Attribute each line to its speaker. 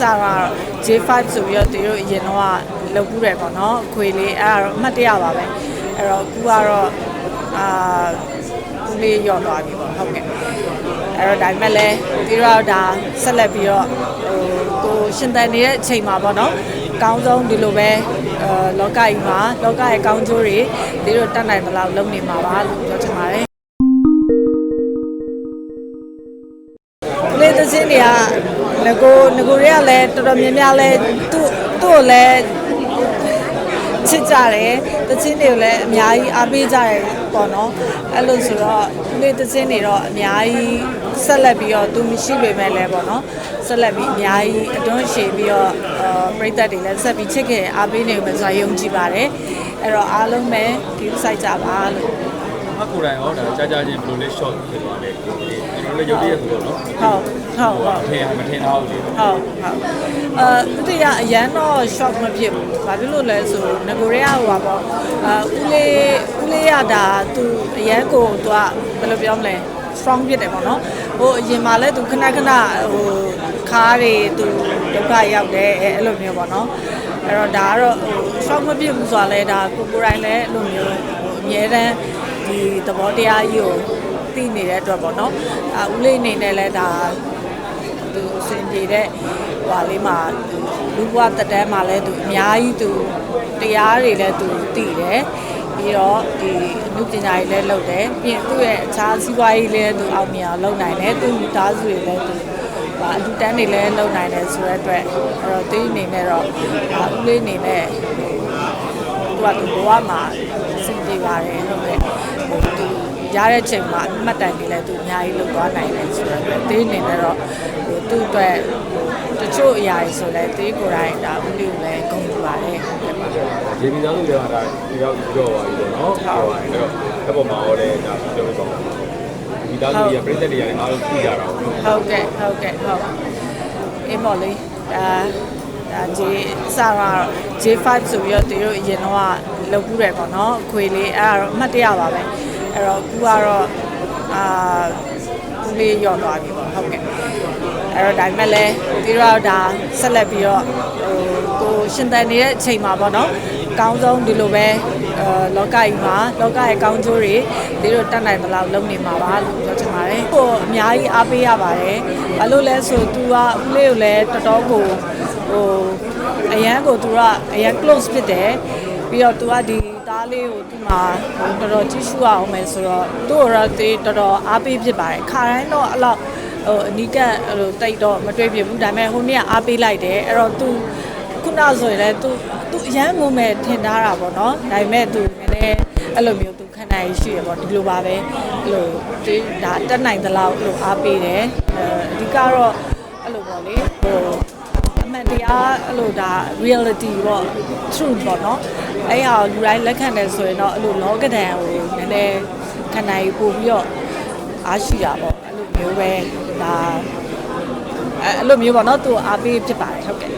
Speaker 1: စကတော့ J5 ဆိုပြီးတော့သူတို့အရင်တော့လုပ်ဘူးတယ်ပေါ့နော်အခွေလေးအဲ့ဒါတော့အမှတ်တရပါပဲအဲ့တော့အခုကတော့အာဦးလေးရော့သွားပြီပေါ့ဟုတ်ကဲ့အဲ့တော့ဒါပေမဲ့လည်းဒီတော့ဒါဆက်လက်ပြီးတော့ဟိုကိုရှင်တန်နေတဲ့အချိန်မှာပေါ့နော်အကောင်းဆုံးဒီလိုပဲအဲလောကကြီးမှာလောကရဲ့ကောင်းကျိုးတွေဒီလိုတတ်နိုင်သလောက်လုပ်နေမှာပါလို့ပြောချင်ပါတယ် ကလေးသချင်းတွေကငကိုငကိုတွေကလည်းတော်တော်များများလဲသူ့သူ့ကိုလည်းချစ်ကြတယ်သချင်းတွေကိုလည်းအများကြီးအားပေးကြတယ်ပေါ့နော်အဲ့လိုဆိုတော့ကလေးသချင်းတွေတော့အများကြီးဆက်လက်ပြီးတော့သူမရှိပေမဲ့လည်းပေါ့နော်ဆက်လက်ပြီးအများကြီးအတွန်းရှည်ပြီးတော့အာပရိသတ်တွေလည်းဆက်ပြီးချစ်ခင်အားပေးနေမယ်ဆိုတာယုံကြည်ပါတယ်အဲ့တော့အားလုံးပဲဒီစိုက်ကြပါလို့
Speaker 2: အ ကိုယ်တိုင်ရောဒါကြာကြာချင်းဘယ်လိုလဲ short ဖြစ်သွားလဲကျွန်တော်လည်းရုပ်တရက်ဆိုတော့နော်
Speaker 1: ဟုတ်ဟုတ်ဟုတ်
Speaker 2: မထင်မထင်တော့ဘူးလေ
Speaker 1: ဟုတ်ဟုတ်အာတတိယအရန်တော့ shock မဖြစ်ဘူး။ဘာဖြစ်လို့လဲဆိုငကိုရဲဟိုပါပေါ့အာဦးလေးဦးလေးရတာသူအရန်ကိုသူကဘယ်လိုပြောမလဲ strong ဖြစ်တယ်ပေါ့နော်။ဟိုအရင်မှလည်းသူခဏခဏဟိုခါးတွေသူဒုက္ခရောက်တယ်အဲအဲ့လိုမျိုးပေါ့နော်။အဲ့တော့ဒါကတော့ဟို shock မဖြစ်ဘူးဆိုတာလဲဒါကိုကိုယ်တိုင်လည်းအဲ့လိုမျိုးဟိုအများတန်း ဒီသဘောတရားကြီးကိုသိနေတဲ့အတွက်ပေါ့နော်။အာဦးလေးအနေနဲ့လည်းဒါသူအဆင်ပြေတဲ့ဟွာလေးမှာသူလူဘဝတက်တန်းမှာလဲသူအများကြီးသူတရားတွေလည်းသူသိတယ်ပြီးတော့ဒီအမှုပညာတွေလည်းလုပ်တယ်ပြီးရင်သူ့ရဲ့အခြားစီးပွားရေးလည်းသူအောင်မြင်အောင်လုပ်နိုင်တယ်သူမိသားစုတွေလည်းသူဟာအလူတန်းတွေလည်းလုပ်နိုင်တယ်ဆိုတဲ့အတွက်အဲ့တော့သူအနေနဲ့တော့ဟာဦးလေးအနေနဲ့သူကသူဘဝမှာအဆင်ပြေပါတယ်ဟုတ်ကဲ့ဟိုသူ ရတဲ့ချိန်မှာအမှတ်တမ်းတွေလည်းသူအများကြီးလုပ်သွားနိုင်တယ်ဆိုတော့အတွက်သူအနေနဲ့တော့ဟိုသူ့အတွက်ဟိုတချို့အရာတွေဆိုလဲသူကိုယ်တိုင်ဒါဦးလေးကိုလည်းဂုဏ်ယူပါတယ်ဟုတ်ကဲ့ပါ
Speaker 2: ရေမီသားစုတွေကဒါဒီတော့ကြော်သွားပြီပေါ့နော်ဟုတ်ပါအဲ့တော့အဲ့ပေါ်မှာရောလည်းဒါပြောလို့ကောင်းတယ်ဒီသားစုတွေကပြည်သက်တွေကလည်းအားလုံးသိကြတာပေါ့နော်
Speaker 1: ဟုတ်ကဲ့ဟုတ်ကဲ့ဟုတ်အေးမော်လေးဒါဒါ J စကတော့ J5 ဆိုပြီးတော့သူတို့အရင်တော့လုပ်ဘူးတယ်ပေါ့နော်အခွေလေးအဲ့ဒါတော့အမှတ်တရပါပဲ အဲ့တော့ကူကတော့အာကူလေးညော့သွားပြီပေါ့ဟုတ်ကဲ့အဲ့တော့ဒါပေမဲ့လည်းဒီတော့ဒါဆက်လက်ပြီးတော့ဟိုကိုရှင်သန်နေတဲ့အချိန်မှာပေါ့နော်အကောင်းဆုံးဒီလိုပဲအာလောကကြီးမှာလောကရဲ့ကောင်းကျိုးတွေဒီလိုတတ်နိုင်သလောက်လုပ်နေမှာပါလို့ပြောချင်ပါတယ်ကိုအများကြီးအားပေးရပါတယ်ဘာလို့လဲဆိုသူကဦးလေးကိုလည်းတော်တော်ကိုဟိုအရန်ကိုသူကအရန် close ဖြစ်တယ်ပြီးတော့သူကဒီ သားလေးကိုဒီမှာတော်တော်ကြည့်ရှုအောင်မယ်ဆိုတော့သူ့ရောသေးတော်တော်အားပေးဖြစ်ပါတယ်ခါတိုင်းတော့အဲ့လောက်ဟိုအနီးကပ်ဟိုတိတ်တော့မတွေ့ပြဘူးဒါပေမဲ့ဟိုနေ့ကအားပေးလိုက်တယ်အဲ့တော့သူခုနဆိုရင်လည်းသူသူအရန်ငုံမဲ့ထင်ထားတာပေါ့နော်ဒါပေမဲ့သူလည်းအဲ့လိုမျိုးသူခံနိုင်ရှိရပေါ့ဒီလိုပါပဲအဲ့လိုဒီဒါတက်နိုင်သလောက်အဲ့လိုအားပေးတယ်အဓိကတော့အဲ့လိုပေါ့လေဟို မှန်တရားအဲ့လိုဒါ reality ပေါ့ truth ပေါ့နော်အဲ့ဟာကိုလူတိုင်းလက်ခံတယ်ဆိုရင်တော့အဲ့လိုလောကဒဏ်ကိုနည်းနည်းခန္ဓာကြီးပို့ပြီးတော့အားရှိတာပေါ့အဲ့လိုမျိုးပဲဒါအဲ့အဲ့လိုမျိုးပေါ့နော်သူအားပေးဖြစ်ပါတယ်ဟုတ်ကဲ့